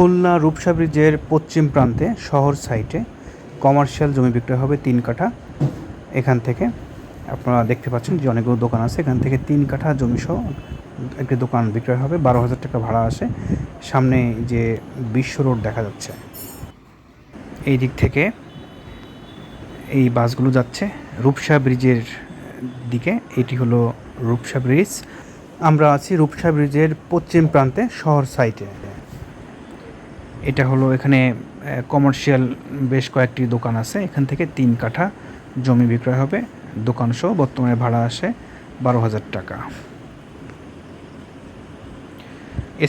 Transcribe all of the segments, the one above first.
খুলনা রূপসা ব্রিজের পশ্চিম প্রান্তে শহর সাইটে কমার্শিয়াল জমি বিক্রয় হবে তিন কাঠা। এখান থেকে আপনারা দেখতে পাচ্ছেন যে অনেকগুলো দোকান আছে। এখান থেকে তিন কাঠা জমি সহ একটি দোকান বিক্রয় হবে। বারো হাজার টাকা ভাড়া আসে। সামনে যে বিশ্ব রোড দেখা যাচ্ছে, এই দিক থেকে এই বাসগুলো যাচ্ছে রূপসা ব্রিজের দিকে। এটি হলো রূপসা ব্রিজ। আমরা আছি রূপসা ব্রিজের পশ্চিম প্রান্তে শহর সাইটে। এটা হলো এখানে কমার্শিয়াল বেশ কয়েকটি দোকান আছে। এখান থেকে তিন কাঠা জমি বিক্রয় হবে। দোকান সহ বর্তমানে ভাড়া আসে বারো হাজার টাকা।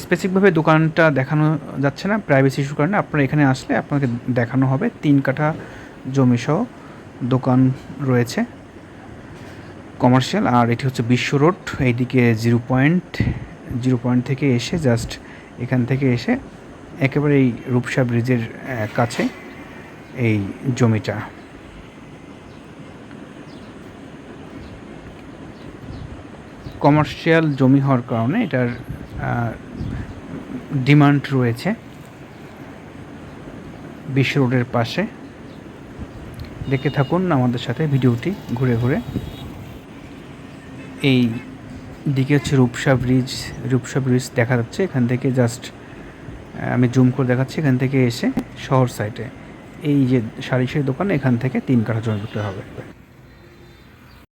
স্পেসিফিকভাবে দোকানটা দেখানো যাচ্ছে না প্রাইভেসি ইস্যুর কারণে আপনারা এখানে আসলে আপনাকে দেখানো হবে। তিন কাঠা জমি সহ দোকান রয়েছে। কমার্শিয়াল আর এটি হচ্ছে বিশ্ব রোড, এইদিকে জিরো পয়েন্ট জিরো পয়েন্ট থেকে এসে জাস্ট এখান থেকে এসে একেবারে এই রূপসা ব্রিজের কাছে এই জমিটা। কমার্শিয়াল জমি হওয়ার কারণে এটার ডিমান্ড রয়েছে বিশ্ব রোডের পাশে। দেখে থাকুন আমাদের সাথে ভিডিওটি ঘুরে ঘুরে। এই দিকে হচ্ছে রূপসা ব্রিজ রূপসা ব্রিজ দেখা যাচ্ছে। এখান থেকে জাস্ট আমি জুম করে দেখাচ্ছি, এখান থেকে এসে শহর সাইডে এই যে সারি সারি দোকান, এখান থেকে তিন কাঠা জমি বিক্রি হবে।